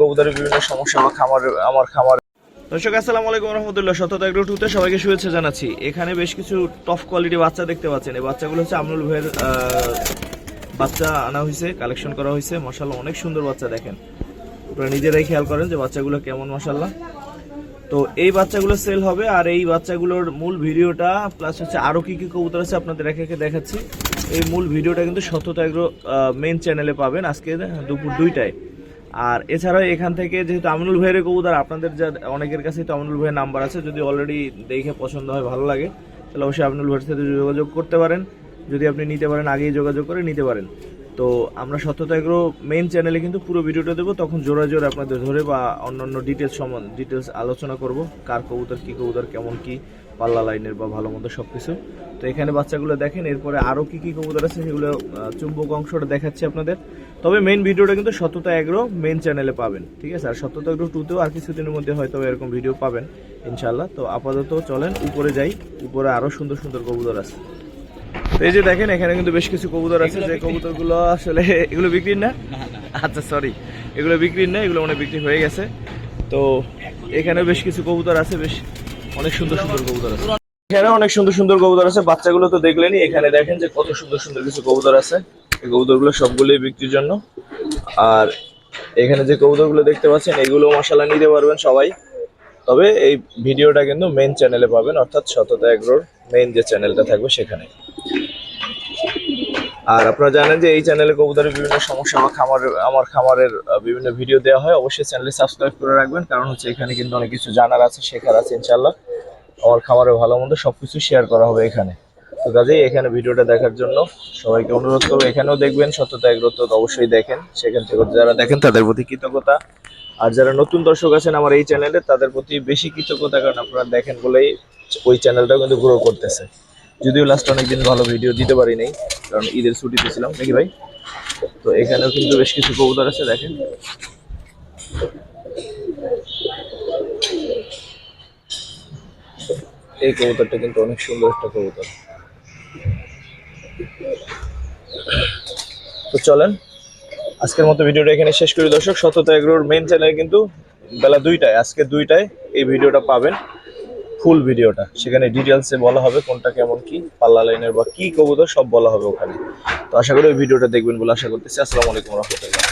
কবুতরের বিভিন্ন সমস্যা আমার খামার আমার খামার। দর্শক, আসসালামু আলাইকুম রহমতুল্লাহ। শততা এগ্রো টুতে সবাইকে শুভেচ্ছা জানাচ্ছি। এখানে বেশ কিছু টপ কোয়ালিটি বাচ্চা দেখতে পাচ্ছেন। এই বাচ্চাগুলো হচ্ছে আমনুল ভাইয়ের বাচ্চা আনা হয়েছে কালেকশন করা হয়েছে। মশাল্লাহ অনেক সুন্দর বাচ্চা দেখেন। আপনারা নিজেরাই খেয়াল করেন যে বাচ্চাগুলো কেমন মশাল্লাহ তো এই বাচ্চাগুলো সেল হবে আর এই বাচ্চাগুলোর মূল ভিডিওটা প্লাস হচ্ছে আরও কি কি কবুতর আছে আপনাদের একে একে দেখাচ্ছি। এই মূল ভিডিওটা কিন্তু সত্যতা এগ্রো মেন চ্যানেলে পাবেন। আজকে দুপুর দুইটায়। আর এছাড়াও এখান থেকে যেহেতু আমিনুল ভাইয়ের কবুতর, আপনাদের যা অনেকের কাছে তো আমিনুল ভাইয়ের নাম্বার আছে। যদি অলরেডি দেখে পছন্দ হয়, ভালো লাগে, তাহলে অবশ্যই আমিনুল ভাইয়ের সাথে যোগাযোগ করতে পারেন। যদি আপনি নিতে পারেন, আগেই যোগাযোগ করে নিতে পারেন। তো আমরা সত্যতা এগ্রো মেইন চ্যানেলে কিন্তু পুরো ভিডিওটা দেবো, তখন জোড়া জোড়া আপনাদের ধরে বা অন্যান্য ডিটেলস সম্বন্ধে ডিটেলস আলোচনা করব, কার কবুতর, কী কবুতর, কেমন কি, পাল্লা লাইনের বা ভালো মন্দ সব কিছু তো এখানে বাচ্চাগুলো দেখেন, এরপরে আরও কী কী কবুতর আছে সেগুলো চুম্বক অংশটা দেখাচ্ছি আপনাদের। তবে মেইন ভিডিওটা কিন্তু সত্যতা এগ্রো মেইন চ্যানেলে পাবেন, ঠিক আছে? আর সত্যতা এগ্রো টুতেও আর কিছুদিনের মধ্যে হয়তো এরকম ভিডিও পাবেন ইনশাল্লাহ তো আপাতত চলেন, উপরে যাই, উপরে আরও সুন্দর সুন্দর কবুতর আছে। এই যে দেখেন এখানে কিন্তু বেশ কিছু কবুতর আছে যে কবুতরগুলো আসলে এগুলো বিক্রির না। আচ্ছা সরি এগুলো বিক্রির না এগুলো মানে বিক্রি হয়ে গেছে। তো এখানে বেশ কিছু কবুতর আছে বেশ অনেক সুন্দর সুন্দর কবুতর আছে। এখানে অনেক সুন্দর সুন্দর কবুতর আছে বাচ্চাগুলো তো দেখলেনই এখানে দেখেন যে কত সুন্দর সুন্দর কিছু কবুতর আছে। এই কবুতরগুলো সবগুলোই বিক্রির জন্য। আর এখানে যে কবুতরগুলো দেখতে পাচ্ছেন এগুলো মশালা নিতে পারবেন সবাই। তবে এই ভিডিওটা কিন্তু মেইন চ্যানেলে পাবেন অর্থাৎ শততা এগ্রোর মেইন যে চ্যানেলটা থাকবে সেখানে। আর আপনারা জানেন যে এই চ্যানেলে কবুতরের বিভিন্ন সমস্যা আমার খামারের আমার খামারের বিভিন্ন ভিডিও দেওয়া হয়, অবশ্যই চ্যানেলে সাবস্ক্রাইব করে রাখবেন। কারণ হচ্ছে এখানে কিন্তু অনেক কিছু জানার আছে, শেখার আছে ইনশাল্লাহ আমার খামারে ভালো মন্দ সবকিছু শেয়ার করা হবে এখানে। তো কাজেই এখানে ভিডিওটা দেখার জন্য সবাইকে অনুরোধ করব, এখানেও দেখবেন সত্যতা এগ্রো তো অবশ্যই দেখেন। সেখান থেকে যারা দেখেন, তাদের প্রতি কৃতজ্ঞতা। আর যারা নতুন দর্শক আছেন আমার এই চ্যানেলে তাদের প্রতি বেশি কৃতজ্ঞতা, কারণ আপনারা দেখেন বলেই ওই চ্যানেলটাও কিন্তু গ্রো করতেছে। যদিও লাস্ট অনেকদিন ভালো ভিডিও দিতে পারি নাই, কারণ ঈদের ছুটিতে ছিলাম, নাকি ভাই? তো এখানেও কিন্তু বেশ কিছু কবুতর আছে, দেখেন। এই কবুতরটা কিন্তু অনেক সুন্দর একটা কবুতর। তো চলেন, আজকের মতো ভিডিওটা এখানে শেষ করি। দর্শক, সততা এগ্রোর মেইন চ্যানেল কিন্তু বেলা দুইটায়, আজকে দুইটায় এই ভিডিওটা পাবেন। ফুল ভিডিওটা সেখানে ডিটেলসে বলা হবে কোনটা কেমন কি, পাল্লা লাইনের বা কি কবুতর, সব বলা হবে ওখানে। তো আশা করি ওই ভিডিওটা দেখবেন বলে আশা করতেছি। আসসালামু আলাইকুম রহমতুল্লাহ।